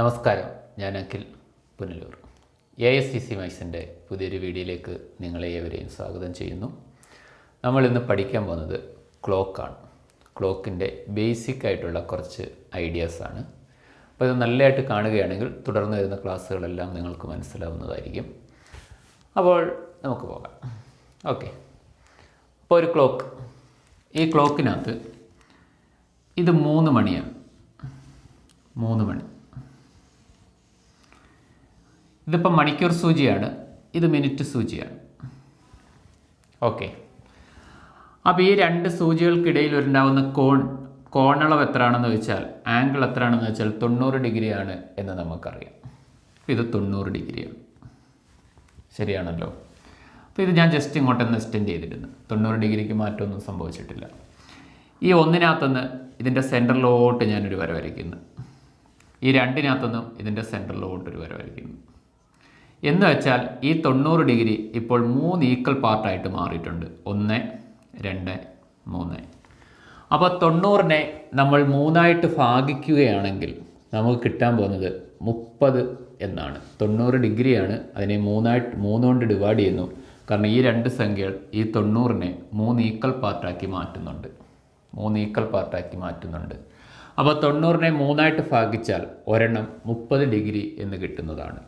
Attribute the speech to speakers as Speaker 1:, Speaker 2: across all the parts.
Speaker 1: നമസ്കാരം. ഞാൻ Akhil Punalur. A S C C മൈസിന്റെ പുതിയൊരു വീഡിയോയിലേക്ക് നിങ്ങളെ ഏവരെയും സ്വാഗതം ചെയ്യുന്നു. നമ്മൾ ഇന്ന് പഠിക്കാൻ പോകുന്നത് ക്ലോക്കാണ് ക്ലോക്കിന്റെ ബേസിക് ആയിട്ടുള്ള കുറച്ച് ഐഡിയാസാണ് അപ്പോൾ ഇത് നല്ലതായിട്ട് കാണുകയാണെങ്കിൽ തുടർന്ന് വരുന്ന ക്ലാസ്സുകളെല്ലാം നിങ്ങൾക്ക് മനസ്സിലാവുന്നതായിരിക്കും. അപ്പോൾ നമുക്ക് പോകാം. ഓക്കെ അപ്പോൾ ഒരു ക്ലോക്ക് ഈ ക്ലോക്കിനകത്ത് ഇത് മൂന്ന് മണിയാണ്. മൂന്ന് മണി. ഇതിപ്പോൾ മണിക്കൂർ സൂചിയാണ് ഇത് മിനിറ്റ് സൂചിയാണ്. ഓക്കെ. അപ്പോൾ ഈ രണ്ട് സൂചികൾക്കിടയിൽ ഉണ്ടാവുന്ന കോൺ കോണളവ് എത്രയാണെന്ന് വെച്ചാൽ ആംഗിൾ എത്രയാണെന്ന് വെച്ചാൽ തൊണ്ണൂറ് ഡിഗ്രിയാണ് എന്ന് നമുക്കറിയാം. ഇത് തൊണ്ണൂറ് ഡിഗ്രിയാണ്. ശരിയാണല്ലോ? അപ്പോൾ ഇത് ഞാൻ ജസ്റ്റ് ഇങ്ങോട്ടൊന്ന് എക്സ്റ്റെൻഡ് ചെയ്തിരുന്നു. തൊണ്ണൂറ് ഡിഗ്രിക്ക് മാറ്റമൊന്നും സംഭവിച്ചിട്ടില്ല. ഈ ഒന്നിനകത്തുനിന്ന് ഇതിന്റെ സെന്ററിലോട്ട് ഞാനൊരു വര വരയ്ക്കുന്നു. ഈ രണ്ടിനകത്തുനിന്നും ഇതിന്റെ സെന്ററിലോട്ട് ഒരു വര വരയ്ക്കുന്നു. എന്ന് വെച്ചാൽ ഈ തൊണ്ണൂറ് ഡിഗ്രി ഇപ്പോൾ മൂന്ന് ഈക്വൽ പാർട്ടായിട്ട് മാറിയിട്ടുണ്ട്. ഒന്ന് രണ്ട് മൂന്ന്. അപ്പോൾ തൊണ്ണൂറിനെ നമ്മൾ മൂന്നായിട്ട് ഭാഗിക്കുകയാണെങ്കിൽ നമുക്ക് കിട്ടാൻ പോകുന്നത് മുപ്പത് എന്നാണ്. തൊണ്ണൂറ് ഡിഗ്രിയാണ് അതിനെ മൂന്നായിട്ട് മൂന്നുകൊണ്ട് ഡിവൈഡ് ചെയ്യുന്നു. കാരണം ഈ രണ്ട് സംഖ്യകൾ ഈ തൊണ്ണൂറിനെ മൂന്ന് ഈക്വൽ പാർട്ടാക്കി മാറ്റുന്നുണ്ട്. മൂന്ന് ഈക്വൽ പാർട്ടാക്കി മാറ്റുന്നുണ്ട്. അപ്പോൾ തൊണ്ണൂറിനെ മൂന്നായിട്ട് ഭാഗിച്ചാൽ ഒരെണ്ണം മുപ്പത് ഡിഗ്രി എന്ന് കിട്ടുന്നതാണ്.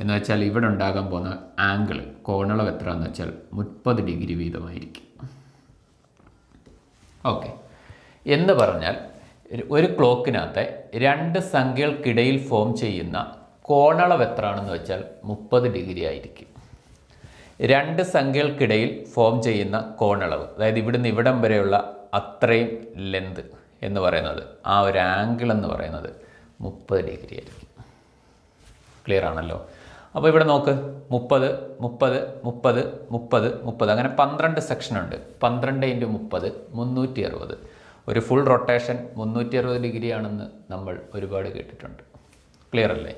Speaker 1: എന്ന് വെച്ചാൽ ഇവിടെ ഉണ്ടാകാൻ പോകുന്ന ആംഗിൾ കോണളവ് എത്രയാണെന്ന് വെച്ചാൽ മുപ്പത് ഡിഗ്രി വീതമായിരിക്കും. ഓക്കെ എന്ന് പറഞ്ഞാൽ ഒരു ക്ലോക്കിനകത്തെ രണ്ട് സംഖ്യകൾക്കിടയിൽ ഫോം ചെയ്യുന്ന കോണളവ് എത്രയാണെന്ന് വെച്ചാൽ മുപ്പത് ഡിഗ്രി ആയിരിക്കും. രണ്ട് സംഖ്യകൾക്കിടയിൽ ഫോം ചെയ്യുന്ന കോണളവ് അതായത് ഇവിടുന്ന് ഇവിടം വരെയുള്ള അത്രയും ലെന്ത് എന്ന് പറയുന്നത് ആ ഒരു ആംഗിൾ എന്ന് പറയുന്നത് മുപ്പത് ഡിഗ്രി ആയിരിക്കും. ക്ലിയർ ആണല്ലോ. അപ്പോൾ ഇവിടെ നോക്ക് മുപ്പത് മുപ്പത് മുപ്പത് മുപ്പത് മുപ്പത്. അങ്ങനെ പന്ത്രണ്ട് സെക്ഷൻ ഉണ്ട്. പന്ത്രണ്ട് ഇന്റു മുപ്പത് മുന്നൂറ്റി അറുപത് ഒരു ഫുൾ റൊട്ടേഷൻ മുന്നൂറ്റി അറുപത് ഡിഗ്രിയാണെന്ന് നമ്മൾ ഒരുപാട് കേട്ടിട്ടുണ്ട്. ക്ലിയർ അല്ലേ?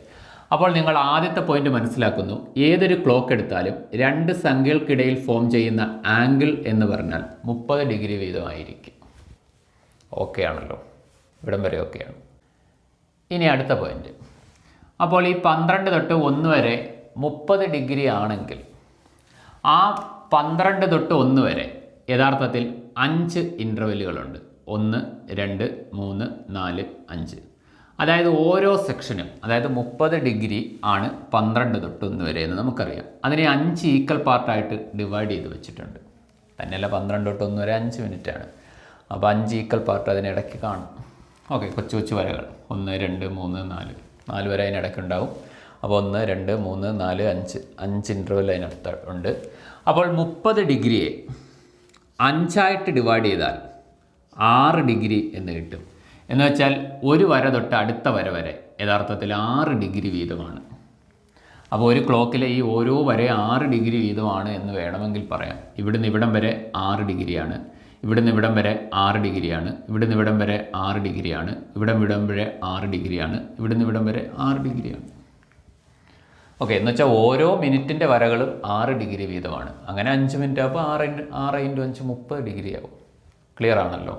Speaker 1: അപ്പോൾ നിങ്ങൾ ആദ്യത്തെ പോയിന്റ് മനസ്സിലാക്കുന്നു. ഏതൊരു ക്ലോക്ക് എടുത്താലും രണ്ട് സംഖ്യകൾക്കിടയിൽ ഫോം ചെയ്യുന്ന ആംഗിൾ എന്ന് പറഞ്ഞാൽ മുപ്പത് ഡിഗ്രി വീതമായിരിക്കും. ഓക്കെ ആണല്ലോ. ഇവിടം വരെ ഓക്കെയാണ് ഇനി അടുത്ത പോയിന്റ് അപ്പോൾ ഈ പന്ത്രണ്ട് തൊട്ട് ഒന്ന് വരെ മുപ്പത് ഡിഗ്രി ആണെങ്കിൽ ആ പന്ത്രണ്ട് തൊട്ട് ഒന്ന് വരെ യഥാർത്ഥത്തിൽ അഞ്ച് ഇന്റർവെല്ലുകളുണ്ട് ഒന്ന് രണ്ട് മൂന്ന് നാല് അഞ്ച്. അതായത് ഓരോ സെക്ഷനും അതായത് മുപ്പത് ഡിഗ്രി ആണ് പന്ത്രണ്ട് തൊട്ട് ഒന്ന് വരെ എന്ന് നമുക്കറിയാം. അതിനെ അഞ്ച് ഈക്വൽ പാർട്ടായിട്ട് ഡിവൈഡ് ചെയ്ത് വെച്ചിട്ടുണ്ട്. തന്നെയല്ല പന്ത്രണ്ട് തൊട്ട് ഒന്ന് വരെ അഞ്ച് മിനിറ്റാണ് അപ്പോൾ അഞ്ച് ഈക്വൽ പാർട്ട് അതിനിടയ്ക്ക് കാണും. ഓക്കെ കൊച്ചു കൊച്ചു വരകൾ. ഒന്ന് രണ്ട് മൂന്ന് നാല്. നാല് വരെ അതിനിടയ്ക്ക് ഉണ്ടാവും അപ്പോൾ ഒന്ന് രണ്ട് മൂന്ന് നാല് അഞ്ച് അഞ്ച് ഇന്റർവെൽ അതിനടുത്ത് ഉണ്ട്. അപ്പോൾ മുപ്പത് ഡിഗ്രിയെ അഞ്ചായിട്ട് ഡിവൈഡ് ചെയ്താൽ ആറ് ഡിഗ്രി എന്ന് കിട്ടും. എന്ന് വെച്ചാൽ ഒരു വര തൊട്ട് അടുത്ത വര വരെ യഥാർത്ഥത്തിൽ ആറ് ഡിഗ്രി വീതമാണ്. അപ്പോൾ ഒരു ക്ലോക്കിലെ ഈ ഓരോ വരെ ആറ് ഡിഗ്രി വീതമാണ് എന്ന് വേണമെങ്കിൽ പറയാം. ഇവിടുന്ന് ഇവിടം വരെ ആറ് ഡിഗ്രിയാണ്. ഇവിടുന്ന് ഇവിടം വരെ ആറ് ഡിഗ്രിയാണ്. ഇവിടുന്ന് ഇവിടം വരെ ആറ് ഡിഗ്രിയാണ്. ഇവിടം ഇവിടം വരെ ആറ് ഡിഗ്രിയാണ്. ഇവിടുന്ന് ഇവിടം വരെ ആറ് ഡിഗ്രിയാണ്. ഓക്കെ എന്ന് വെച്ചാൽ ഓരോ മിനിറ്റിന്റെ വരകളും ആറ് ഡിഗ്രി വീതമാണ്. അങ്ങനെ അഞ്ച് മിനിറ്റ് ആകുമ്പോൾ ആറ് ആറ് ഇന്റു അഞ്ച് മുപ്പത് ഡിഗ്രി ആവും. ക്ലിയർ ആണല്ലോ?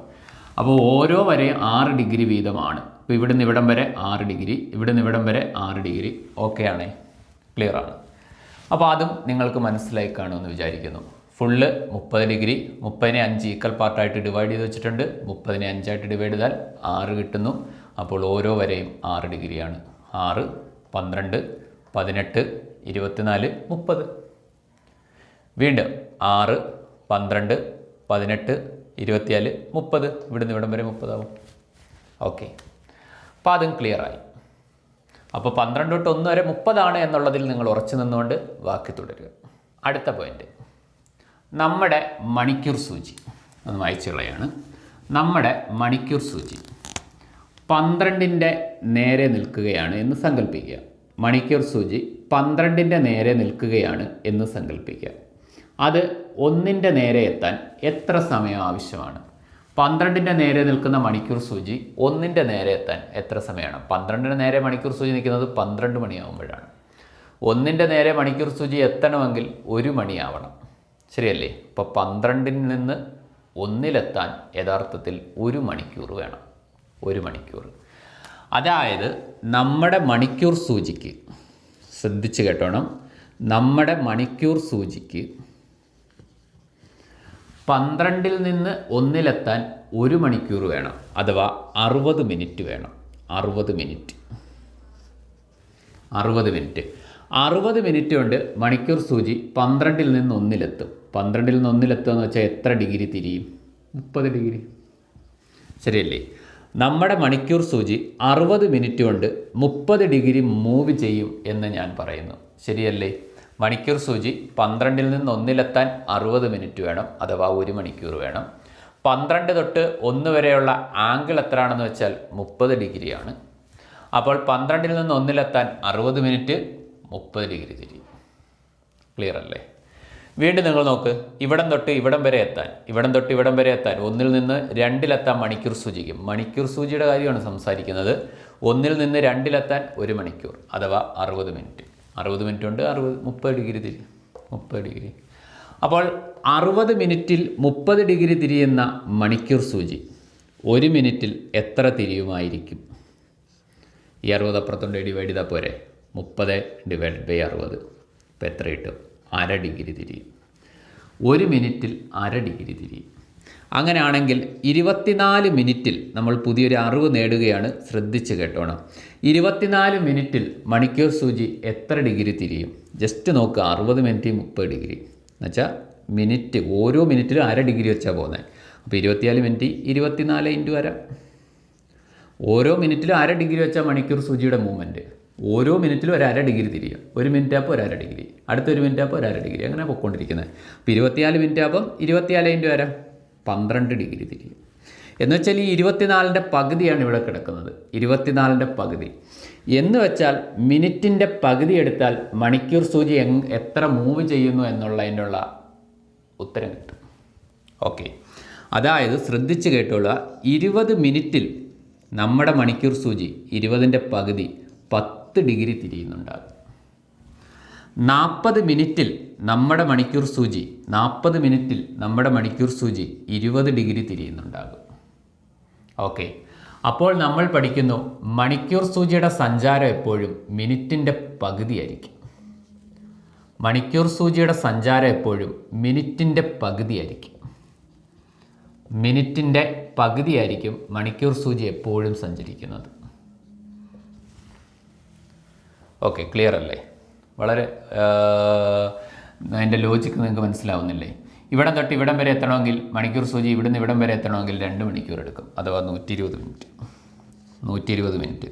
Speaker 1: അപ്പോൾ ഓരോ വരെയും ആറ് ഡിഗ്രി വീതമാണ്. ഇപ്പോൾ ഇവിടുന്ന് ഇവിടം വരെ ആറ് ഡിഗ്രി ഇവിടുന്ന് ഇവിടം വരെ ആറ് ഡിഗ്രി. ഓക്കെ ആണേ? ക്ലിയർ ആണ്. അപ്പോൾ അതും നിങ്ങൾക്ക് മനസ്സിലായി കാണുമെന്ന് വിചാരിക്കുന്നു. ഫുള്ള് മുപ്പത് ഡിഗ്രി മുപ്പതിനെ അഞ്ച് ഈക്വൽ പാർട്ടായിട്ട് ഡിവൈഡ് ചെയ്ത് വെച്ചിട്ടുണ്ട്. മുപ്പതിനെ അഞ്ചായിട്ട് ഡിവൈഡ് ചെയ്താൽ ആറ് കിട്ടുന്നു. അപ്പോൾ ഓരോ വരെയും ആറ് ഡിഗ്രിയാണ് ആറ് പന്ത്രണ്ട് പതിനെട്ട് ഇരുപത്തിനാല് മുപ്പത്. വീണ്ടും ആറ് പന്ത്രണ്ട് പതിനെട്ട് ഇരുപത്തിനാല് മുപ്പത്. ഇവിടുന്ന് ഇവിടം വരെ മുപ്പതാവും. ഓക്കെ. അപ്പോൾ അതും ക്ലിയറായി അപ്പോൾ പന്ത്രണ്ട് തൊട്ട് ഒന്ന് വരെ മുപ്പതാണ് എന്നുള്ളതിൽ നിങ്ങൾ ഉറച്ചു നിന്നുകൊണ്ട് ബാക്കി തുടരുക. അടുത്ത പോയിന്റ് നമ്മുടെ മണിക്കൂർ സൂചി. ഒന്ന് വായിച്ചുള്ളതാണ് നമ്മുടെ മണിക്കൂർ സൂചി. പന്ത്രണ്ടിന്റെ നേരെ നിൽക്കുകയാണ് എന്ന് സങ്കല്പിക്കുക മണിക്കൂർ സൂചി പന്ത്രണ്ടിന്റെ നേരെ നിൽക്കുകയാണ് എന്ന് സങ്കല്പിക്കുക അത് ഒന്നിന്റെ നേരെ എത്താൻ എത്ര സമയം ആവശ്യമാണ്? പന്ത്രണ്ടിന്റെ നേരെ നിൽക്കുന്ന മണിക്കൂർ സൂചി ഒന്നിന്റെ നേരെ എത്താൻ എത്ര സമയമാണ്? പന്ത്രണ്ടിന്റെ നേരെ മണിക്കൂർ സൂചി നിൽക്കുന്നത് പന്ത്രണ്ട് മണിയാകുമ്പോഴാണ് ഒന്നിന്റെ നേരെ മണിക്കൂർ സൂചി എത്തണമെങ്കിൽ ഒരു മണിയാവണം. ശരിയല്ലേ? ഇപ്പോൾ പന്ത്രണ്ടിൽ നിന്ന് ഒന്നിലെത്താൻ യഥാർത്ഥത്തിൽ ഒരു മണിക്കൂർ വേണം. ഒരു മണിക്കൂർ. അതായത് നമ്മുടെ മണിക്കൂർ സൂചിക്ക് ശ്രദ്ധിച്ച് കേട്ടോണം. നമ്മുടെ മണിക്കൂർ സൂചിക്ക് പന്ത്രണ്ടിൽ നിന്ന് ഒന്നിലെത്താൻ ഒരു മണിക്കൂർ വേണം അഥവാ അറുപത് മിനിറ്റ് വേണം. അറുപത് മിനിറ്റ്. അറുപത് മിനിറ്റ്. അറുപത് മിനിറ്റ് കൊണ്ട് മണിക്കൂർ സൂചി പന്ത്രണ്ടിൽ നിന്ന് ഒന്നിലെത്തും. പന്ത്രണ്ടിൽ നിന്ന് ഒന്നിലെത്തുക എന്ന് വെച്ചാൽ എത്ര ഡിഗ്രി തിരിയും? മുപ്പത് ഡിഗ്രി. ശരിയല്ലേ? നമ്മുടെ മണിക്കൂർ സൂചി അറുപത് മിനിറ്റ് കൊണ്ട് മുപ്പത് ഡിഗ്രി മൂവ് ചെയ്യും എന്ന് ഞാൻ പറയുന്നു. ശരിയല്ലേ? മണിക്കൂർ സൂചി പന്ത്രണ്ടിൽ നിന്ന് ഒന്നിലെത്താൻ അറുപത് മിനിറ്റ് വേണം അഥവാ ഒരു മണിക്കൂർ വേണം. പന്ത്രണ്ട് തൊട്ട് ഒന്ന് വരെയുള്ള ആംഗിൾ എത്രയാണെന്ന് വെച്ചാൽ മുപ്പത് ഡിഗ്രിയാണ്. അപ്പോൾ പന്ത്രണ്ടിൽ നിന്ന് ഒന്നിലെത്താൻ അറുപത് മിനിറ്റ് മുപ്പത് ഡിഗ്രി തിരിയും. ക്ലിയർ അല്ലേ വീണ്ടും നിങ്ങൾ നോക്ക് ഇവിടം തൊട്ട് ഇവിടം വരെ എത്താൻ. ഇവിടം തൊട്ട് ഇവിടം വരെ എത്താൻ. ഒന്നിൽ നിന്ന് രണ്ടിലെത്താൻ മണിക്കൂർ സൂചിക്കും. മണിക്കൂർ സൂചിയുടെ കാര്യമാണ് സംസാരിക്കുന്നത്. ഒന്നിൽ നിന്ന് രണ്ടിലെത്താൻ ഒരു മണിക്കൂർ അഥവാ അറുപത് മിനിറ്റ്. അറുപത് മിനിറ്റ് കൊണ്ട് അറുപത് മുപ്പത് ഡിഗ്രി തിരി മുപ്പത് ഡിഗ്രി. അപ്പോൾ അറുപത് മിനിറ്റിൽ മുപ്പത് ഡിഗ്രി തിരിയുന്ന മണിക്കൂർ സൂചി ഒരു മിനിറ്റിൽ എത്ര തിരിയുമായിരിക്കും? ഈ അറുപത് അപ്പുറത്തുണ്ട് ഡിവൈഡ് ചെയ്താൽ പോരെ. മുപ്പത് ഡിവൈഡ് ബൈ അറുപത്. ഇപ്പം എത്ര കിട്ടും? അര ഡിഗ്രി തിരിയും. ഒരു മിനിറ്റിൽ അര ഡിഗ്രി തിരിയും. അങ്ങനെയാണെങ്കിൽ ഇരുപത്തിനാല് മിനിറ്റിൽ നമ്മൾ പുതിയൊരു അറിവ് നേടുകയാണ്. ശ്രദ്ധിച്ച് കേട്ടോണം. ഇരുപത്തിനാല് മിനിറ്റിൽ മണിക്കൂർ സൂചി എത്ര ഡിഗ്രി തിരിയും? ജസ്റ്റ് നോക്കുക അറുപത് മിനിറ്റ് മുപ്പത് ഡിഗ്രി. എന്നുവെച്ചാൽ മിനിറ്റ് ഓരോ മിനിറ്റിലും അര ഡിഗ്രി വെച്ചാൽ പോകുന്നത് അപ്പോൾ ഇരുപത്തിനാല് മിനിറ്റ് ഇരുപത്തിനാല് ഇന്റു അര. ഓരോ മിനിറ്റിലും അര ഡിഗ്രി വെച്ചാൽ മണിക്കൂർ സൂചിയുടെ മൂവ്മെന്റ് ഓരോ മിനിറ്റിലും ഒരു അര ഡിഗ്രി തിരിയുക ഒരു മിനിറ്റ് ആപ്പോൾ ഒരു അര ഡിഗ്രി. അടുത്തൊരു മിനിറ്റ് ആപ്പോൾ ഒരു അര ഡിഗ്രി. അങ്ങനെ പൊയ്ക്കൊണ്ടിരിക്കുന്നത്. അപ്പോൾ ഇരുപത്തിനാല് മിനിറ്റ് ആപ്പം ഇരുപത്തിനാല് ഇന്റു അര പന്ത്രണ്ട് ഡിഗ്രി തിരിയും. എന്ന് വെച്ചാൽ ഈ ഇരുപത്തിനാലിന്റെ പകുതിയാണ് ഇവിടെ കിടക്കുന്നത്. ഇരുപത്തിനാലിന്റെ പകുതി. എന്ന് വെച്ചാൽ മിനിറ്റിന്റെ പകുതി എടുത്താൽ മണിക്കൂർ സൂചി എത്ര മൂവ് ചെയ്യുന്നു എന്നുള്ളതിനുള്ള ഉത്തരം കിട്ടും. ഓക്കെ. അതായത് ശ്രദ്ധിച്ച് കേട്ടോളുക. ഇരുപത് മിനിറ്റിൽ നമ്മുടെ മണിക്കൂർ സൂചി ഇരുപതിന്റെ പകുതി പത്ത് ഡിഗ്രി തിരിയുന്നുണ്ടാകും. നാൽപ്പത് മിനിറ്റിൽ നമ്മുടെ മണിക്കൂർ സൂചി നാൽപ്പത് മിനിറ്റിൽ നമ്മുടെ മണിക്കൂർ സൂചി ഇരുപത് ഡിഗ്രി തിരിയുന്നുണ്ടാകും. ഓക്കെ. അപ്പോൾ നമ്മൾ പഠിക്കുന്നു മണിക്കൂർ സൂചിയുടെ സഞ്ചാരം എപ്പോഴും മിനിറ്റിന്റെ പകുതിയായിരിക്കും. മണിക്കൂർ സൂചിയുടെ സഞ്ചാരം എപ്പോഴും മിനിറ്റിന്റെ പകുതിയായിരിക്കും. മിനിറ്റിന്റെ പകുതിയായിരിക്കും മണിക്കൂർ സൂചി എപ്പോഴും സഞ്ചരിക്കുന്നത്. ഓക്കെ ക്ലിയർ അല്ലേ? വളരെ അതിന്റെ ലോജിക്ക് നിങ്ങൾക്ക് മനസ്സിലാവുന്നില്ലേ? ഇവിടം തൊട്ട് ഇവിടം വരെ എത്തണമെങ്കിൽ മണിക്കൂർ സൂചി ഇവിടുന്ന് ഇവിടം വരെ എത്തണമെങ്കിൽ രണ്ട് മണിക്കൂർ എടുക്കും അഥവാ നൂറ്റി ഇരുപത് മിനിറ്റ് നൂറ്റി ഇരുപത് മിനിറ്റ്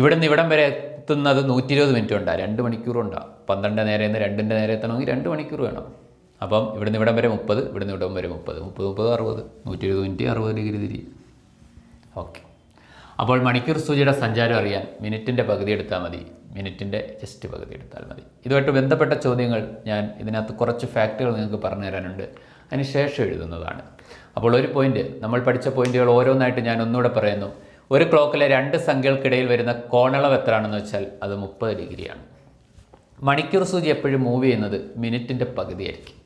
Speaker 1: ഇവിടുന്ന് ഇവിടം വരെ എത്തുന്നത് നൂറ്റി ഇരുപത് മിനിറ്റ് ഉണ്ടാ രണ്ട് മണിക്കൂർ ഉണ്ടാ പന്ത്രണ്ട് നേരെ നിന്ന് രണ്ടിന്റെ നേരെ എത്തണമെങ്കിൽ രണ്ട് മണിക്കൂർ വേണം. അപ്പം ഇവിടുന്ന് ഇവിടം വരെ മുപ്പത് ഇവിടുന്ന് ഇവിടം വരെ മുപ്പത്. മുപ്പത് മുപ്പത് അറുപത്. നൂറ്റി ഇരുപത് മിനിറ്റ് അറുപത് ഡിഗ്രി തിരി ഓക്കെ അപ്പോൾ മണിക്കൂർ സൂചിയുടെ സഞ്ചാരം അറിയാൻ മിനിറ്റിന്റെ പകുതി എടുത്താൽ മതി. മിനിറ്റിന്റെ ജസ്റ്റ് പകുതി എടുത്താൽ മതി. ഇതുമായിട്ട് ബന്ധപ്പെട്ട ചോദ്യങ്ങൾ ഞാൻ ഇതിനകത്ത് കുറച്ച് ഫാക്റ്റുകൾ നിങ്ങൾക്ക് പറഞ്ഞു തരാനുണ്ട്. അതിന് ശേഷം എഴുതുന്നതാണ്. അപ്പോൾ ഒരു പോയിന്റ് നമ്മൾ പഠിച്ച പോയിന്റുകൾ ഓരോന്നായിട്ട് ഞാൻ ഒന്നുകൂടെ പറയുന്നു. ഒരു ക്ലോക്കിലെ രണ്ട് സംഖ്യകൾക്കിടയിൽ വരുന്ന കോണളവ് എത്രയാണെന്ന് വെച്ചാൽ അത് മുപ്പത് ഡിഗ്രിയാണ്. മണിക്കൂർ സൂചി എപ്പോഴും മൂവ് ചെയ്യുന്നത് മിനിറ്റിന്റെ പകുതിയായിരിക്കും.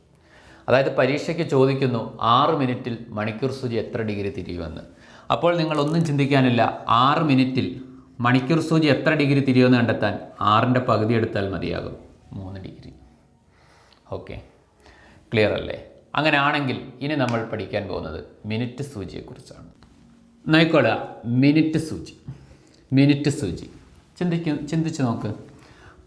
Speaker 1: അതായത് പരീക്ഷയ്ക്ക് ചോദിക്കുന്നു ആറ് മിനിറ്റിൽ മണിക്കൂർ സൂചി എത്ര ഡിഗ്രി തിരിയുമെന്ന്. അപ്പോൾ നിങ്ങൾ ഒന്നും ചിന്തിക്കാനില്ല. ആറ് മിനിറ്റിൽ മണിക്കൂർ സൂചി എത്ര ഡിഗ്രി തിരിയുമെന്ന് കണ്ടെത്താൻ ആറിന്റെ പകുതി എടുത്താൽ മതിയാകും. മൂന്ന് ഡിഗ്രി. ഓക്കെ. ക്ലിയർ അല്ലേ? അങ്ങനെ ആണെങ്കിൽ ഇനി നമ്മൾ പഠിക്കാൻ പോകുന്നത് മിനിറ്റ് സൂചിയെക്കുറിച്ചാണ് നോയിക്കോളുക മിനിറ്റ് സൂചി. മിനിറ്റ് സൂചി. ചിന്തിക്കും ചിന്തിച്ച് നോക്ക്.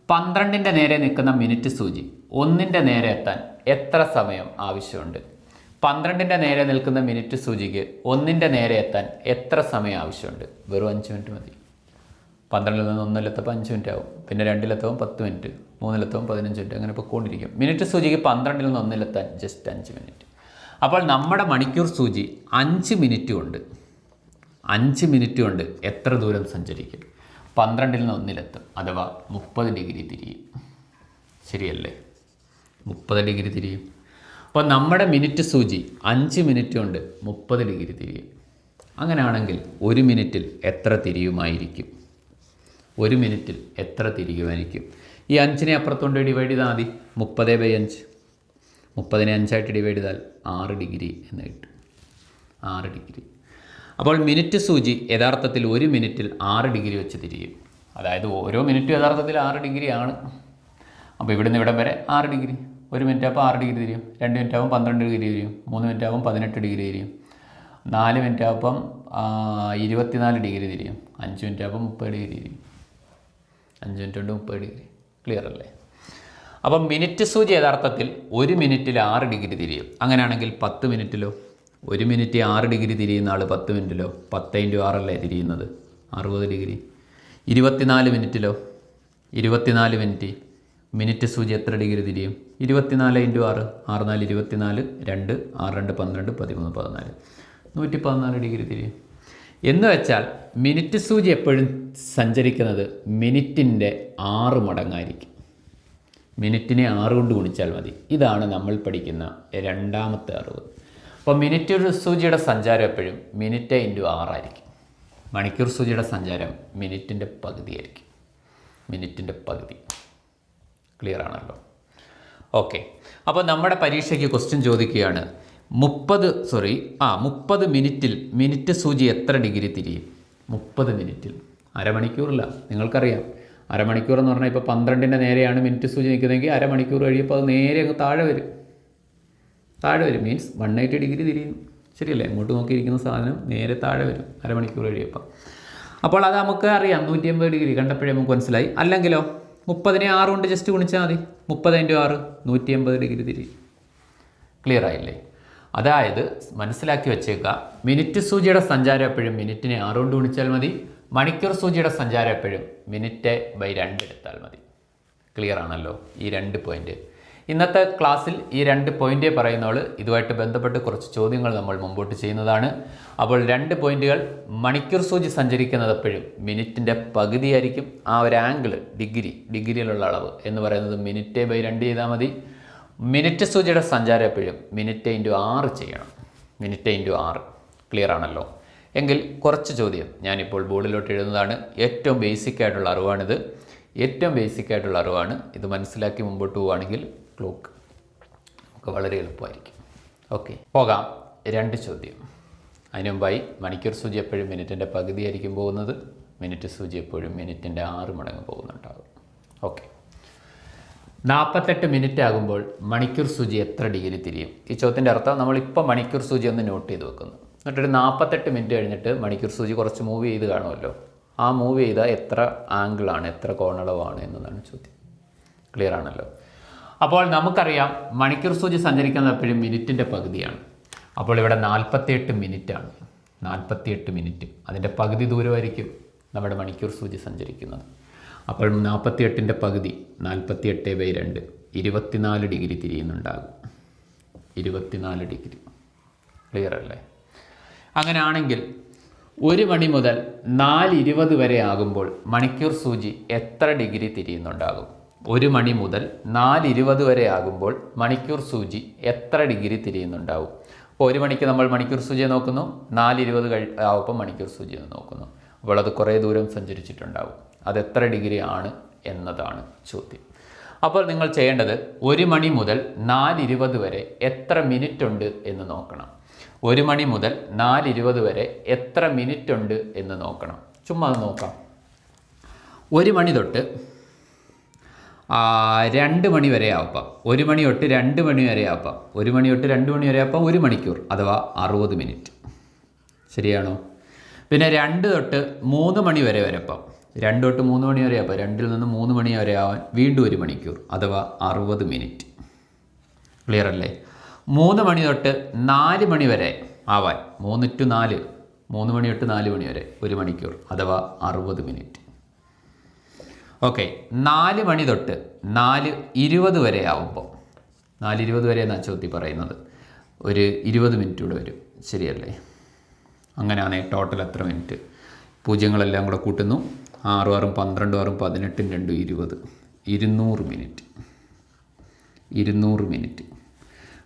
Speaker 1: പന്ത്രണ്ടിന്റെ നേരെ നിൽക്കുന്ന മിനിറ്റ് സൂചി ഒന്നിന്റെ നേരെ എത്താൻ എത്ര സമയം ആവശ്യമുണ്ട്? പന്ത്രണ്ടിന്റെ നേരെ നിൽക്കുന്ന മിനിറ്റ് സൂചിക്ക് ഒന്നിന്റെ നേരെ എത്താൻ എത്ര സമയം ആവശ്യമുണ്ട്? വെറും അഞ്ച് മിനിറ്റ് മതി. പന്ത്രണ്ടിൽ നിന്ന് ഒന്നിലെത്തപ്പോൾ അഞ്ച് മിനിറ്റ് ആവും. പിന്നെ രണ്ടിലെത്തവും പത്ത് മിനിറ്റ് മൂന്നിലെത്തവും പതിനഞ്ച് മിനിറ്റ് അങ്ങനെ പൊയ്ക്കൊണ്ടിരിക്കും. മിനിറ്റ് സൂചിക്ക് പന്ത്രണ്ടിൽ നിന്ന് ഒന്നിലെത്താൻ ജസ്റ്റ് അഞ്ച് മിനിറ്റ്. അപ്പോൾ നമ്മുടെ മണിക്കൂർ സൂചി അഞ്ച് മിനിറ്റ് കൊണ്ട് അഞ്ച് മിനിറ്റ് കൊണ്ട് എത്ര ദൂരം സഞ്ചരിക്കും? പന്ത്രണ്ടിൽ നിന്ന് ഒന്നിലെത്തും അഥവാ മുപ്പത് ഡിഗ്രി തിരിയും. ശരിയല്ലേ? മുപ്പത് ഡിഗ്രി തിരിയും. അപ്പോൾ നമ്മുടെ മിനിറ്റ് സൂചി അഞ്ച് മിനിറ്റ് കൊണ്ട് മുപ്പത് ഡിഗ്രി തിരിയും. അങ്ങനെയാണെങ്കിൽ ഒരു മിനിറ്റിൽ എത്ര തിരിയുമായിരിക്കും? ഒരു മിനിറ്റിൽ എത്ര തിരിയുമായിരിക്കും? ഈ അഞ്ചിനെ അപ്പുറത്തോണ്ട് ഡിവൈഡ് ചെയ്താൽ മതി. മുപ്പത് ബൈ അഞ്ച്. മുപ്പതിനെ അഞ്ചായിട്ട് ഡിവൈഡ് ചെയ്താൽ ആറ് ഡിഗ്രി എന്ന് കിട്ടും. ആറ് ഡിഗ്രി. അപ്പോൾ മിനിറ്റ് സൂചി യഥാർത്ഥത്തിൽ ഒരു മിനിറ്റിൽ ആറ് ഡിഗ്രി വെച്ച് തിരിയും. അതായത് ഓരോ മിനിറ്റും യഥാർത്ഥത്തിൽ ആറ് ഡിഗ്രിയാണ്. അപ്പോൾ ഇവിടുന്ന് ഇവിടം വരെ ആറ് ഡിഗ്രി. ഒരു മിനിറ്റ് ആകുമ്പോൾ ആറ് ഡിഗ്രി തിരിയും രണ്ട് മിനിറ്റ് ആകുമ്പോൾ പന്ത്രണ്ട് ഡിഗ്രി തിരിയും മൂന്ന് മിനിറ്റ് ആകുമ്പോൾ പതിനെട്ട് ഡിഗ്രി തിരിയും നാല് മിനിറ്റ് ആകുമ്പം ഇരുപത്തിനാല് ഡിഗ്രി തിരിയും അഞ്ച് മിനിറ്റ് ആകുമ്പോൾ മുപ്പത് ഡിഗ്രി തിരിയും അഞ്ച് മിനിറ്റ് കൊണ്ട് മുപ്പത് ഡിഗ്രി ക്ലിയർ അല്ലേ? അപ്പം മിനിറ്റ് സൂചി യഥാർത്ഥത്തിൽ ഒരു മിനിറ്റിൽ ആറ് ഡിഗ്രി തിരിയും. അങ്ങനെയാണെങ്കിൽ പത്ത് മിനിറ്റിലോ ഒരു മിനിറ്റ് ആറ് ഡിഗ്രി തിരിയുന്ന ആൾ പത്ത് മിനിറ്റിലോ പത്ത് ഇന്റു ആറല്ലേ തിരിയുന്നത്? അറുപത് ഡിഗ്രി ഇരുപത്തിനാല് മിനിറ്റിലോ ഇരുപത്തിനാല് മിനിറ്റ് മിനിറ്റ് സൂചി എത്ര ഡിഗ്രി തിരിയും? ഇരുപത്തിനാല് ഇന്റു ആറ്. ആറ് നാല് ഇരുപത്തിനാല്. രണ്ട്. ആറ് രണ്ട് പന്ത്രണ്ട്. പതിമൂന്ന് പതിനാല്. നൂറ്റി പതിനാല് ഡിഗ്രി തിരിയും. എന്ന് വെച്ചാൽ മിനിറ്റ് സൂചി എപ്പോഴും സഞ്ചരിക്കുന്നത് മിനിറ്റിന്റെ ആറ് മടങ്ങായിരിക്കും. മിനിറ്റിനെ ആറ് കൊണ്ട് ഗുണിച്ചാൽ മതി. ഇതാണ് നമ്മൾ പഠിക്കുന്ന രണ്ടാമത്തെ അറിവ്. അപ്പോൾ മിനിറ്റ് സൂചിയുടെ സഞ്ചാരം എപ്പോഴും മിനിറ്റ് ഇന്റു ആറായിരിക്കും. മണിക്കൂർ സൂചിയുടെ സഞ്ചാരം മിനിറ്റിന്റെ പകുതിയായിരിക്കും. മിനിറ്റിന്റെ പകുതി. ക്ലിയർ ആണല്ലോ ഓക്കെ. അപ്പോൾ നമ്മുടെ പരീക്ഷയ്ക്ക് ക്വസ്റ്റ്യൻ ചോദിക്കുകയാണ് മുപ്പത് സോറി ആ മുപ്പത് മിനിറ്റിൽ മിനിറ്റ് സൂചി എത്ര ഡിഗ്രി തിരിയും? മുപ്പത് മിനിറ്റിൽ. അരമണിക്കൂറില്ല നിങ്ങൾക്കറിയാം. അരമണിക്കൂർ എന്ന് പറഞ്ഞാൽ ഇപ്പോൾ പന്ത്രണ്ടിന്റെ നേരെയാണ് മിനിറ്റ് സൂചി നിൽക്കുന്നതെങ്കിൽ അരമണിക്കൂർ കഴിയുമ്പോൾ അത് നേരെ അങ്ങ് താഴെ വരും. താഴെ വരും മീൻസ് വൺ എയ്റ്റി ഡിഗ്രി തിരിയും. ശരിയല്ലേ? അങ്ങോട്ട് നോക്കിയിരിക്കുന്ന സാധനം നേരെ താഴെ വരും അരമണിക്കൂർ കഴിയുമ്പോൾ അപ്പോൾ അത് നമുക്ക് അറിയാം നൂറ്റി അമ്പത് ഡിഗ്രി കണ്ടപ്പോഴേ നമുക്ക് മനസ്സിലായി. അല്ലെങ്കിലോ? മുപ്പതിനെ ആറ് കൊണ്ട് ജസ്റ്റ് ഗുണിച്ചാൽ മതി. മുപ്പത് ഇന്റു ആറ് നൂറ്റി അമ്പത് ഡിഗ്രി തിരിയും ക്ലിയർ ആയില്ലേ? അതായത് മനസ്സിലാക്കി വെച്ചേക്കുക മിനിറ്റ് സൂചിയുടെ സഞ്ചാരം എപ്പോഴും മിനിറ്റിനെ ആറ് കൊണ്ട് ഗുണിച്ചാൽ മതി. മണിക്കൂർ സൂചിയുടെ സഞ്ചാരം എപ്പോഴും മിനിറ്റ് ബൈ രണ്ട് എടുത്താൽ മതി. ക്ലിയർ ആണല്ലോ? ഈ രണ്ട് പോയിന്റ് ഇന്നത്തെ ക്ലാസ്സിൽ ഈ രണ്ട് പോയിന്റേ പറയുന്നവൾ ഇതുമായിട്ട് ബന്ധപ്പെട്ട് കുറച്ച് ചോദ്യങ്ങൾ നമ്മൾ മുമ്പോട്ട് ചെയ്യുന്നതാണ്. അപ്പോൾ രണ്ട് പോയിന്റുകൾ മണിക്കൂർ സൂചി സഞ്ചരിക്കുന്നത് എപ്പോഴും മിനിറ്റിന്റെ പകുതിയായിരിക്കും ആ ഒരു ആംഗിൾ ഡിഗ്രി ഡിഗ്രിയിലുള്ള അളവ് എന്ന് പറയുന്നത് മിനിറ്റ് ബൈ രണ്ട് ചെയ്താൽ മതി. മിനിറ്റ് സൂചിയുടെ സഞ്ചാരം എപ്പോഴും മിനിറ്റ് ഇന്റു ആറ് ചെയ്യണം. മിനിറ്റ് ഇന്റു ആറ്. ക്ലിയർ ആണല്ലോ? എങ്കിൽ കുറച്ച് ചോദ്യം ഞാനിപ്പോൾ ബോർഡിലോട്ട് എഴുതുന്നതാണ് ഏറ്റവും ബേസിക് ആയിട്ടുള്ള അറിവാണിത്. ഏറ്റവും ബേസിക് ആയിട്ടുള്ള അറിവാണ്. ഇത് മനസ്സിലാക്കി മുമ്പോട്ട് പോവുകയാണെങ്കിൽ ക്ലോക്ക് നമുക്ക് വളരെ എളുപ്പമായിരിക്കും. ഓക്കെ പോകാം. രണ്ട് ചോദ്യം. അതിനു മുമ്പായി മണിക്കൂർ സൂചി എപ്പോഴും മിനിറ്റിന്റെ പകുതിയായിരിക്കും പോകുന്നത്. മിനിറ്റ് സൂചി എപ്പോഴും മിനിറ്റിന്റെ ആറ് മടങ്ങ് പോകുന്നുണ്ടാകും. ഓക്കെ. നാൽപ്പത്തെട്ട് മിനിറ്റ് ആകുമ്പോൾ മണിക്കൂർ സൂചി എത്ര ഡിഗ്രി തിരിയും? ഈ ചോദ്യത്തിന്റെ അർത്ഥം നമ്മളിപ്പോൾ മണിക്കൂർ സൂചി ഒന്ന് നോട്ട് ചെയ്ത് വെക്കുന്നു. എന്നിട്ടൊരു നാൽപ്പത്തെട്ട് മിനിറ്റ് കഴിഞ്ഞിട്ട് മണിക്കൂർ സൂചി കുറച്ച് മൂവ് ചെയ്ത് കാണുമല്ലോ. ആ മൂവ് ചെയ്താൽ എത്ര ആംഗിളാണ് എത്ര കോണളവാണ് എന്നതാണ് ചോദ്യം. ക്ലിയർ ആണല്ലോ? അപ്പോൾ നമുക്കറിയാം മണിക്കൂർ സൂചി സഞ്ചരിക്കുന്നത് എപ്പോഴും മിനിറ്റിന്റെ പകുതിയാണ്. അപ്പോൾ ഇവിടെ നാൽപ്പത്തിയെട്ട് മിനിറ്റാണ്. നാൽപ്പത്തിയെട്ട് മിനിറ്റ്. അതിന്റെ പകുതി ദൂരമായിരിക്കും നമ്മുടെ മണിക്കൂർ സൂചി സഞ്ചരിക്കുന്നത്. അപ്പോൾ നാൽപ്പത്തിയെട്ടിന്റെ പകുതി നാൽപ്പത്തിയെട്ട് ബൈ രണ്ട് ഇരുപത്തിനാല് ഡിഗ്രി തിരിയുന്നുണ്ടാകും. ഇരുപത്തിനാല് ഡിഗ്രി. ക്ലിയർ അല്ലേ? അങ്ങനെയാണെങ്കിൽ ഒരു മണി മുതൽ നാല് ഇരുപത് വരെ ആകുമ്പോൾ മണിക്കൂർ സൂചി എത്ര ഡിഗ്രി തിരിയുന്നുണ്ടാകും? ഒരു മണി മുതൽ നാല് ഇരുപത് വരെ ആകുമ്പോൾ മണിക്കൂർ സൂചി എത്ര ഡിഗ്രി തിരിയുന്നുണ്ടാവും? അപ്പോൾ ഒരു മണിക്ക് നമ്മൾ മണിക്കൂർ സൂചിയെ നോക്കുന്നു നാല് ഇരുപത് കഴി ആവുമ്പോൾ മണിക്കൂർ സൂചിയെ നോക്കുന്നു. അപ്പോൾ അത് കുറേ ദൂരം സഞ്ചരിച്ചിട്ടുണ്ടാവും. അത് എത്ര ഡിഗ്രി ആണ് എന്നതാണ് ചോദ്യം. അപ്പോൾ നിങ്ങൾ ചെയ്യേണ്ടത് ഒരു മണി മുതൽ നാല് ഇരുപത് വരെ എത്ര മിനിറ്റ് ഉണ്ട് എന്ന് നോക്കണം. ഒരു മണി മുതൽ നാല് ഇരുപത് വരെ എത്ര മിനിറ്റ് ഉണ്ട് എന്ന് നോക്കണം. ചുമ്മാ അത് നോക്കാം. ഒരു മണി തൊട്ട് രണ്ട് മണി വരെ ആവാം ഒരു മണി തൊട്ട് രണ്ട് മണി വരെ ആവാം ഒരു മണി തൊട്ട് രണ്ട് മണി വരെ ആവാം ഒരു മണിക്കൂർ അഥവാ അറുപത് മിനിറ്റ്. ശരിയാണോ? പിന്നെ രണ്ട് തൊട്ട് മൂന്ന് മണി വരെ വരപ്പം. രണ്ട് തൊട്ട് മൂന്ന് മണി വരെ ആവാം രണ്ടിൽ നിന്ന് മൂന്ന് മണി വരെ ആവാൻ വീണ്ടും ഒരു മണിക്കൂർ അഥവാ അറുപത് മിനിറ്റ്. ക്ലിയർ അല്ലേ? മൂന്ന് മണി തൊട്ട് നാല് മണി വരെ ആവാൻ. മൂന്ന് ടു നാല്. മൂന്ന് മണി തൊട്ട് നാല് മണി വരെ ഒരു മണിക്കൂർ അഥവാ അറുപത് മിനിറ്റ്. ഓക്കെ നാല് മണി തൊട്ട് നാല് ഇരുപത് വരെ ആവുമ്പോൾ നാല് ഇരുപത് വരെ എന്നാണ് ചോദ്യം പറയുന്നത്? ഒരു ഇരുപത് മിനിറ്റ് കൂടെ വരും. ശരിയല്ലേ? അങ്ങനെയാണെങ്കിൽ ടോട്ടൽ എത്ര മിനിറ്റ് പൂജ്യങ്ങളെല്ലാം കൂടെ കൂട്ടുന്നു. ആറും ആറും പന്ത്രണ്ടും ആറും പതിനെട്ടും രണ്ടും ഇരുപത്. ഇരുന്നൂറ് മിനിറ്റ് ഇരുന്നൂറ് മിനിറ്റ്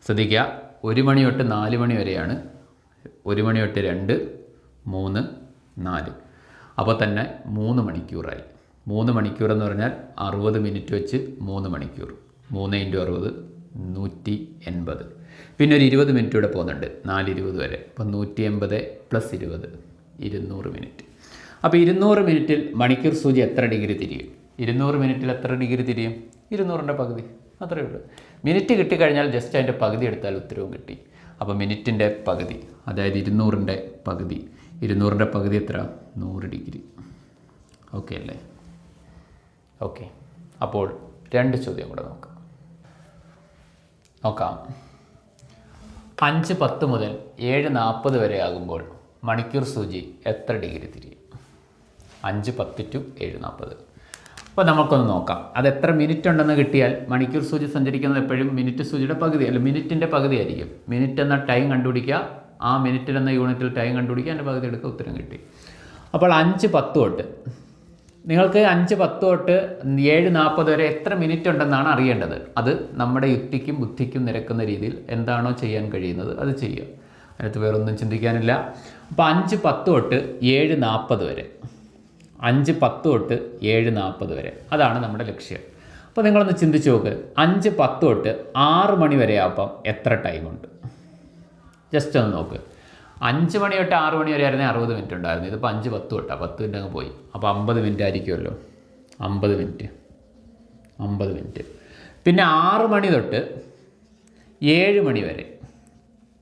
Speaker 1: ശ്രദ്ധിക്കുക ഒരു മണി തൊട്ട് നാല് മണി വരെയാണ്. ഒരു മണി തൊട്ട് രണ്ട് മൂന്ന് നാല്. അപ്പോൾ തന്നെ മൂന്ന് മണിക്കൂറായി. മൂന്ന് മണിക്കൂർ എന്ന് പറഞ്ഞാൽ അറുപത് മിനിറ്റ് വെച്ച് മൂന്ന് മണിക്കൂർ. മൂന്ന് ഇന്റു അറുപത് നൂറ്റി എൺപത്. പിന്നെ ഒരു ഇരുപത് മിനിറ്റ് കൂടെ പോകുന്നുണ്ട്. നാല് ഇരുപത് വരെ. അപ്പം നൂറ്റി എൺപത് പ്ലസ് ഇരുപത് ഇരുന്നൂറ് മിനിറ്റ് അപ്പോൾ ഇരുന്നൂറ് മിനിറ്റിൽ മണിക്കൂർ സൂചി എത്ര ഡിഗ്രി തിരിയും? ഇരുന്നൂറ് മിനിറ്റിൽ എത്ര ഡിഗ്രി തിരിയും? ഇരുന്നൂറിന്റെ പകുതി. അത്രയേ ഉള്ളൂ. മിനിറ്റ് കിട്ടിക്കഴിഞ്ഞാൽ ജസ്റ്റ് അതിന്റെ പകുതി എടുത്താൽ ഉത്തരവും കിട്ടി. അപ്പോൾ മിനിറ്റിന്റെ പകുതി അതായത് ഇരുന്നൂറിന്റെ പകുതി. ഇരുന്നൂറിന്റെ പകുതി എത്ര? നൂറ് ഡിഗ്രി ഓക്കെ അല്ലേ? ഓക്കെ. അപ്പോൾ രണ്ട് ചോദ്യം കൂടെ നോക്കാം. നോക്കാം. അഞ്ച് പത്ത് മുതൽ ഏഴ് നാൽപ്പത് വരെ ആകുമ്പോൾ മണിക്കൂർ സൂചി എത്ര ഡിഗ്രി തിരിയും? അഞ്ച് പത്ത് ടു ഏഴ് നാൽപ്പത് അപ്പോൾ നമുക്കൊന്ന് നോക്കാം. അത് എത്ര മിനിറ്റ് ഉണ്ടെന്ന് കിട്ടിയാൽ മണിക്കൂർ സൂചി സഞ്ചരിക്കുന്നത് എപ്പോഴും മിനിറ്റ് സൂചിയുടെ പകുതി അല്ല മിനിറ്റിന്റെ പകുതി ആയിരിക്കും. മിനിറ്റ് എന്ന ടൈം കണ്ടുപിടിക്കുക. ആ മിനിറ്റിൽ എന്ന യൂണിറ്റിൽ ടൈം കണ്ടുപിടിക്കുക. അതിന്റെ പകുതി എടുക്കുക ഉത്തരം കിട്ടി. അപ്പോൾ അഞ്ച് പത്ത് തൊട്ട് നിങ്ങൾക്ക് അഞ്ച് പത്ത് തൊട്ട് ഏഴ് നാൽപ്പത് വരെ എത്ര മിനിറ്റ് ഉണ്ടെന്നാണ് അറിയേണ്ടത്. അത് നമ്മുടെ യുക്തിക്കും ബുദ്ധിക്കും നിരക്കുന്ന രീതിയിൽ എന്താണോ ചെയ്യാൻ കഴിയുന്നത് അത് ചെയ്യുക. അതിനകത്ത് വേറൊന്നും ചിന്തിക്കാനില്ല. അപ്പോൾ അഞ്ച് പത്ത് തൊട്ട് ഏഴ് നാൽപ്പത് വരെ. അഞ്ച് പത്ത് തൊട്ട് ഏഴ് നാൽപ്പത് വരെ. അതാണ് നമ്മുടെ ലക്ഷ്യം. അപ്പോൾ നിങ്ങളൊന്ന് ചിന്തിച്ച് നോക്ക്. അഞ്ച് പത്ത് തൊട്ട് ആറ് മണി വരെ ആകുമ്പം എത്ര ടൈമുണ്ട് ജസ്റ്റ് ഒന്ന് നോക്ക്. അഞ്ച് മണി തൊട്ട് ആറ് മണി വരെ ആയിരുന്നേ അറുപത് മിനിറ്റ് ഉണ്ടായിരുന്നു. ഇതിപ്പോൾ അഞ്ച് പത്ത് തൊട്ടാണ് പത്ത് മിനിറ്റ് അങ്ങ് പോയി. അപ്പോൾ അമ്പത് മിനിറ്റ് ആയിരിക്കുമല്ലോ. അമ്പത് മിനിറ്റ് അമ്പത് മിനിറ്റ് പിന്നെ ആറ് മണി തൊട്ട് ഏഴ് മണി വരെ.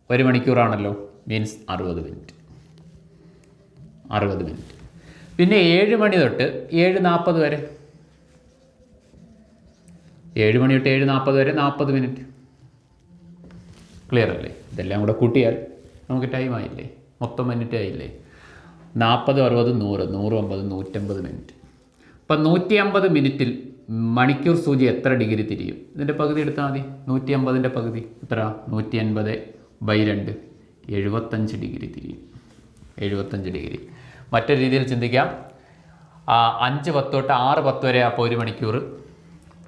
Speaker 1: ഒരു മണിക്കൂറാണല്ലോ. മീൻസ് അറുപത് മിനിറ്റ് അറുപത് മിനിറ്റ് പിന്നെ ഏഴ് മണി തൊട്ട് ഏഴ് നാൽപ്പത് വരെ. ഏഴ് മണി തൊട്ട് ഏഴ് നാൽപ്പത് വരെ നാൽപ്പത് മിനിറ്റ് ക്ലിയർ അല്ലേ? ഇതെല്ലാം കൂടെ കൂട്ടിയാൽ നമുക്ക് ടൈം ആയില്ലേ? മൊത്തം മിനിറ്റ് ആയില്ലേ? നാൽപ്പത് അറുപത് നൂറ് നൂറ് അമ്പത് നൂറ്റമ്പത് മിനിറ്റ് അപ്പം നൂറ്റി അമ്പത് മിനിറ്റിൽ മണിക്കൂർ സൂചി എത്ര ഡിഗ്രി തിരിയും? ഇതിന്റെ പകുതി എടുത്താൽ മതി. നൂറ്റി അമ്പതിന്റെ പകുതി എത്ര? നൂറ്റി അൻപത് ബൈ രണ്ട്. എഴുപത്തഞ്ച് ഡിഗ്രി തിരിയും. എഴുപത്തഞ്ച് ഡിഗ്രി മറ്റൊരു രീതിയിൽ ചിന്തിക്കാം. അഞ്ച് പത്ത് തൊട്ട് ആറ് പത്ത് വരെ അപ്പോൾ ഒരു മണിക്കൂർ.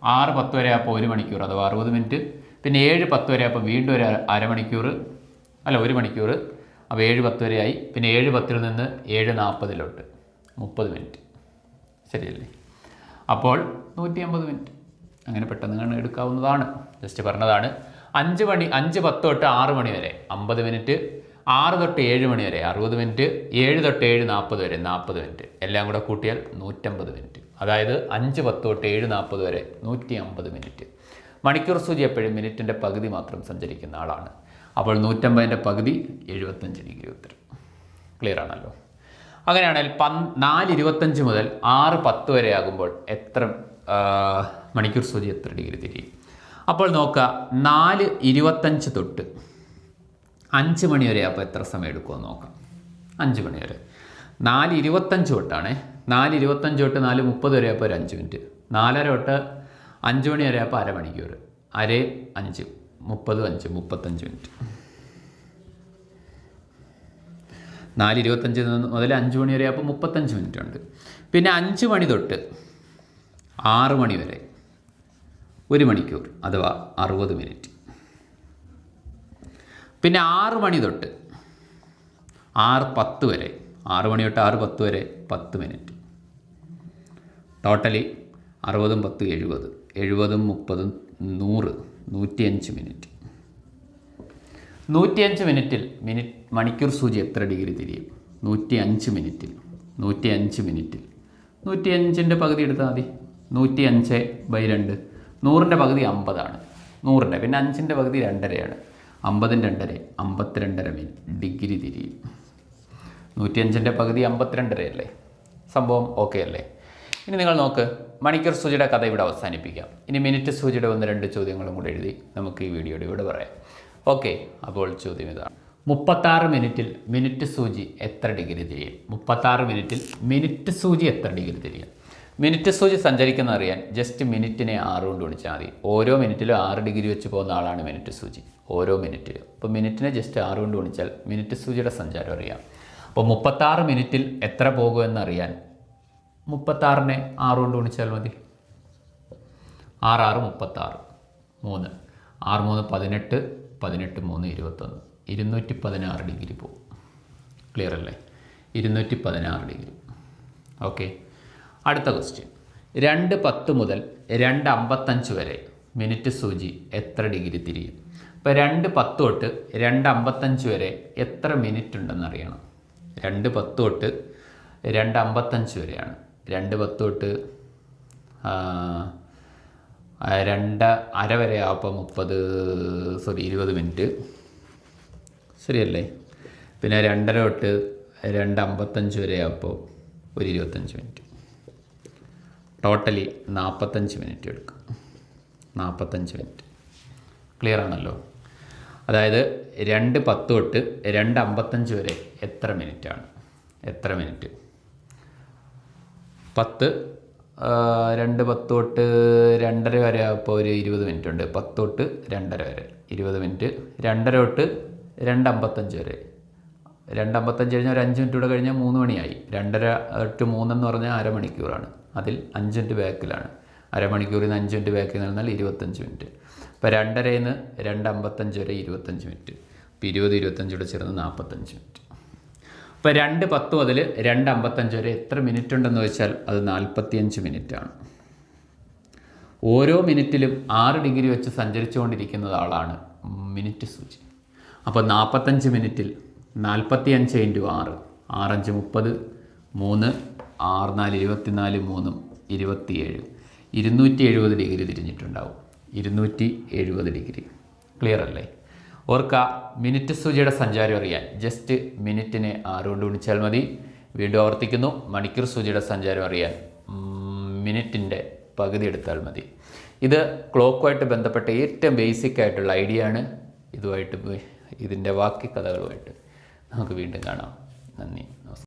Speaker 1: ആറ് പത്ത് വരെ അപ്പോൾ ഒരു മണിക്കൂർ അഥവാ അറുപത് മിനിറ്റ് പിന്നെ ഏഴ് പത്ത് വരെ അപ്പോൾ വീണ്ടും ഒരു അര- അരമണിക്കൂർ. അല്ല ഒരു മണിക്കൂർ. അപ്പോൾ ഏഴ് പത്ത് വരെ ആയി. പിന്നെ ഏഴ് പത്തിൽ നിന്ന് ഏഴ് നാൽപ്പതിലോട്ട്. മുപ്പത് മിനിറ്റ്. ശരിയല്ലേ? അപ്പോൾ നൂറ്റി അമ്പത് മിനിറ്റ്. അങ്ങനെ പെട്ടെന്ന് കണ്ട് എടുക്കാവുന്നതാണ്. ജസ്റ്റ് പറഞ്ഞതാണ്. അഞ്ച് മണി അഞ്ച് പത്ത് തൊട്ട് ആറ് മണി വരെ. അമ്പത് മിനിറ്റ്. ആറ് തൊട്ട് ഏഴ് മണി വരെ. അറുപത് മിനിറ്റ്. ഏഴ് തൊട്ട് ഏഴ് നാൽപ്പത് വരെ. നാൽപ്പത് മിനിറ്റ്. എല്ലാം കൂടെ കൂട്ടിയാൽ നൂറ്റമ്പത് മിനിറ്റ്. അതായത് അഞ്ച് പത്ത് തൊട്ട് ഏഴ് നാൽപ്പത് വരെ നൂറ്റി അമ്പത് മിനിറ്റ്. മണിക്കൂർ സൂചി എപ്പോഴും മിനിറ്റിന്റെ പകുതി മാത്രം സഞ്ചരിക്കുന്ന ആളാണ്. അപ്പോൾ നൂറ്റമ്പതിന്റെ പകുതി എഴുപത്തഞ്ച് ഡിഗ്രി ഉത്തരം. ക്ലിയർ ആണല്ലോ. അങ്ങനെയാണെങ്കിൽ പന് നാല് ഇരുപത്തഞ്ച് മുതൽ ആറ് പത്ത് വരെ ആകുമ്പോൾ എത്ര മണിക്കൂർ സൂചി എത്ര ഡിഗ്രി തിരിയും? അപ്പോൾ നോക്കുക നാല് ഇരുപത്തഞ്ച് തൊട്ട് അഞ്ച് മണി വരെ അപ്പോൾ എത്ര സമയം എടുക്കുമെന്ന് നോക്കാം. അഞ്ച് മണി വരെ. നാല് ഇരുപത്തഞ്ച് തൊട്ടാണേ. നാല് ഇരുപത്തഞ്ച് തൊട്ട് നാല് മുപ്പത് വരെ അപ്പോൾ ഒരു അഞ്ച് മിനിറ്റ്. നാലര തൊട്ട് അഞ്ച് മണി വരെ അപ്പോൾ അരമണിക്കൂർ അര അഞ്ച്. മുപ്പത് അഞ്ച് മുപ്പത്തഞ്ച് മിനിറ്റ്. നാല് ഇരുപത്തഞ്ച് മുതൽ അഞ്ച് മണി വരെ അപ്പോൾ മുപ്പത്തഞ്ച് മിനിറ്റ് ഉണ്ട്. പിന്നെ അഞ്ച് മണി തൊട്ട് ആറ് മണി വരെ ഒരു മണിക്കൂർ അഥവാ അറുപത് മിനിറ്റ്. പിന്നെ ആറ് മണി തൊട്ട് ആറ് പത്ത് വരെ ആറ് മണി തൊട്ട് ആറ് പത്ത് വരെ പത്ത് മിനിറ്റ്. ടോട്ടലി അറുപതും പത്ത് എഴുപത് എഴുപതും മുപ്പതും നൂറ്. നൂറ്റിയഞ്ച് മിനിറ്റ്. നൂറ്റിയഞ്ച് മിനിറ്റിൽ മിനിറ്റ് മണിക്കൂർ സൂചി എത്ര ഡിഗ്രി തിരിയും? നൂറ്റി അഞ്ച് മിനിറ്റിൽ. നൂറ്റി അഞ്ച് മിനിറ്റിൽ. നൂറ്റി അഞ്ചിന്റെ പകുതി എടുത്താൽ മതി. നൂറ്റി അഞ്ച് ബൈ രണ്ട്. നൂറിന്റെ പകുതി അമ്പതാണ്. നൂറിന്റെ പിന്നെ അഞ്ചിന്റെ പകുതി രണ്ടരയാണ്. അമ്പതിന്റെ രണ്ടര അമ്പത്തിരണ്ടര മിനിറ്റ് ഡിഗ്രി തിരിയും. നൂറ്റിയഞ്ചിന്റെ പകുതി അമ്പത്തിരണ്ടരയല്ലേ? സംഭവം ഓക്കെ അല്ലേ? ഇനി നിങ്ങൾ നോക്ക് മണിക്കൂർ സൂചിയുടെ കഥ ഇവിടെ അവസാനിപ്പിക്കാം. ഇനി മിനിറ്റ് സൂചിയുടെ ഒന്ന് രണ്ട് ചോദ്യങ്ങളും കൂടെ എഴുതി നമുക്ക് ഈ വീഡിയോയുടെ ഇവിടെ പറയാം. ഓക്കെ അപ്പോൾ ചോദ്യം ഇതാണ് മുപ്പത്താറ് മിനിറ്റിൽ മിനിറ്റ് സൂചി എത്ര ഡിഗ്രി തിരിയും? മുപ്പത്താറ് മിനിറ്റിൽ മിനിറ്റ് സൂചി എത്ര ഡിഗ്രി തിരിയും? മിനിറ്റ് സൂചി സഞ്ചരിക്കുന്ന അറിയാൻ ജസ്റ്റ് മിനിറ്റിനെ ആറ് കൊണ്ട് വിളിച്ചാൽ മതി. ഓരോ മിനിറ്റിലും ആറ് ഡിഗ്രി വെച്ച് പോകുന്ന ആളാണ് മിനിറ്റ് സൂചി. ഓരോ മിനിറ്റിലും. അപ്പോൾ മിനിറ്റിനെ ജസ്റ്റ് ആറ് കൊണ്ട് വിളിച്ചാൽ മിനിറ്റ് സൂചിയുടെ സഞ്ചാരം അറിയാം. അപ്പോൾ മുപ്പത്താറ് മിനിറ്റിൽ എത്ര പോകുമെന്നറിയാൻ മുപ്പത്താറിനെ ആറ് കൊണ്ട് ഗുണിച്ചാൽ മതി. ആറ് ആറ് മുപ്പത്താറ് മൂന്ന്. ആറ് മൂന്ന് പതിനെട്ട് പതിനെട്ട് മൂന്ന് ഇരുപത്തൊന്ന്. ഇരുന്നൂറ്റി പതിനാറ് ഡിഗ്രി പോകും ക്ലിയർ അല്ലേ? ഇരുന്നൂറ്റി പതിനാറ് ഡിഗ്രി. ഓക്കെ അടുത്ത ക്വസ്റ്റ്യൻ രണ്ട് പത്ത് മുതൽ രണ്ട് അമ്പത്തഞ്ച് വരെ മിനിറ്റ് സൂചി എത്ര ഡിഗ്രി തിരിയും? ഇപ്പോൾ രണ്ട് പത്ത് തൊട്ട് രണ്ട് അമ്പത്തഞ്ച് വരെ എത്ര മിനിറ്റ് ഉണ്ടെന്ന് അറിയണം. രണ്ട് പത്ത് തൊട്ട് രണ്ട് അമ്പത്തഞ്ച് വരെയാണ്. രണ്ട് പത്ത് തൊട്ട് രണ്ട അര വരെ ആകുമ്പോൾ മുപ്പത് സോറി ഇരുപത് മിനിറ്റ്. ശരിയല്ലേ? പിന്നെ രണ്ടര തൊട്ട് രണ്ട് അമ്പത്തഞ്ച് വരെ ആകുമ്പോൾ ഒരു ഇരുപത്തഞ്ച് മിനിറ്റ്. ടോട്ടലി നാൽപ്പത്തഞ്ച് മിനിറ്റ് എടുക്കും. നാൽപ്പത്തഞ്ച് മിനിറ്റ്. ക്ലിയർ ആണല്ലോ? അതായത് രണ്ട് പത്ത് തൊട്ട് രണ്ട് അമ്പത്തഞ്ച് വരെ എത്ര മിനിറ്റാണ്? എത്ര മിനിറ്റ്? പത്ത് രണ്ട് പത്ത് തൊട്ട് രണ്ടര വരെ അപ്പോൾ ഒരു ഇരുപത് മിനിറ്റ് ഉണ്ട്. പത്ത് തൊട്ട് രണ്ടര വരെ. ഇരുപത് മിനിറ്റ് രണ്ടര തൊട്ട് രണ്ടമ്പത്തഞ്ച് വരെ. രണ്ടമ്പത്തഞ്ച് കഴിഞ്ഞാൽ ഒരു അഞ്ച് മിനിറ്റ് കൂടെ കഴിഞ്ഞാൽ മൂന്ന് മണിയായി. രണ്ടര തൊട്ട് മൂന്നെന്ന് പറഞ്ഞാൽ അരമണിക്കൂറാണ്. അതിൽ അഞ്ച് മിനിറ്റ് ബാക്കിലാണ്. അരമണിക്കൂറിൽ നിന്ന് അഞ്ച് മിനിറ്റ് ബാക്കിൽ നിന്നാൽ ഇരുപത്തഞ്ച് മിനിറ്റ് അപ്പോൾ രണ്ടരയിൽ നിന്ന് രണ്ട് അമ്പത്തഞ്ച് വരെ ഇരുപത്തഞ്ച് മിനിറ്റ് അപ്പോൾ ഇരുപത് ഇരുപത്തഞ്ച് കൂടെ ചേർന്ന് നാൽപ്പത്തഞ്ച് മിനിറ്റ് ഇപ്പോൾ രണ്ട് പത്ത് മുതൽ രണ്ട് അമ്പത്തഞ്ച് വരെ എത്ര മിനിറ്റ് ഉണ്ടെന്ന് വെച്ചാൽ അത് നാൽപ്പത്തിയഞ്ച് മിനിറ്റാണ് ഓരോ മിനിറ്റിലും ആറ് ഡിഗ്രി വെച്ച് സഞ്ചരിച്ചുകൊണ്ടിരിക്കുന്ന ആളാണ് മിനിറ്റ് സൂചി. അപ്പോൾ നാൽപ്പത്തഞ്ച് മിനിറ്റിൽ നാൽപ്പത്തിയഞ്ച് ഇന്റു ആറ് ആറഞ്ച് മുപ്പത് മൂന്ന് ആറ് നാല് ഇരുപത്തിനാല് മൂന്നും ഇരുപത്തിയേഴ്. ഇരുന്നൂറ്റി എഴുപത് ഡിഗ്രി തിരിഞ്ഞിട്ടുണ്ടാവും. ഇരുന്നൂറ്റി എഴുപത് ഡിഗ്രി ക്ലിയർ അല്ലേ? ഓർക്ക മിനിറ്റ് സൂചിയുടെ സഞ്ചാരം അറിയാൻ. ജസ്റ്റ് മിനിറ്റിനെ ആറ് കൊണ്ട് ഗുണിച്ചാൽ മതി. വീണ്ടും ആവർത്തിക്കുന്നു. മണിക്കൂർ സൂചിയുടെ സഞ്ചാരം അറിയാൻ. മിനിറ്റിന്റെ പകുതി എടുത്താൽ മതി. ഇത് ക്ലോക്കുമായിട്ട് ബന്ധപ്പെട്ട ഏറ്റവും ബേസിക് ആയിട്ടുള്ള ഐഡിയ ആണ്. ഇതുമായിട്ട് ഇതിന്റെ ബാക്കി കഥകളുമായിട്ട് നമുക്ക് വീണ്ടും കാണാം. നന്ദി. നമസ്കാരം.